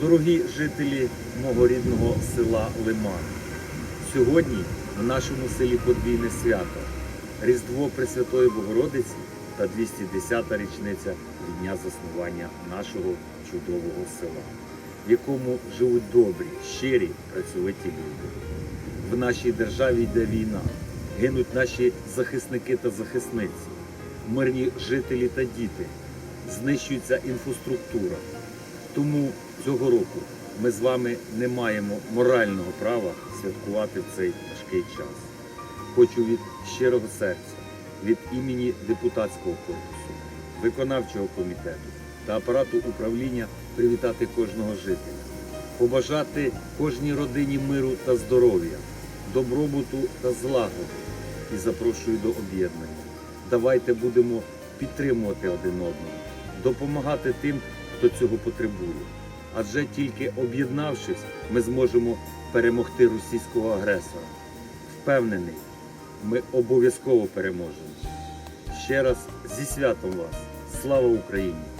Дорогі жителі мого рідного села Лиман, сьогодні в нашому селі подвійне свято Різдво Пресвятої Богородиці та 210-та річниця від дня заснування нашого чудового села, в якому живуть добрі, щирі, працьовиті люди. В нашій державі йде війна, гинуть наші захисники та захисниці, мирні жителі та діти, знищується інфраструктура. Тому цього року ми з вами не маємо морального права святкувати в цей важкий час. Хочу від щирого серця, від імені депутатського корпусу, виконавчого комітету та апарату управління привітати кожного жителя, побажати кожній родині миру та здоров'я, добробуту та злагоди і запрошую до об'єднання. Давайте будемо підтримувати один одного, допомагати тим, хто цього потребує. Адже тільки об'єднавшись, ми зможемо перемогти російського агресора. Впевнений, ми обов'язково переможемо. Ще раз зі святом вас! Слава Україні!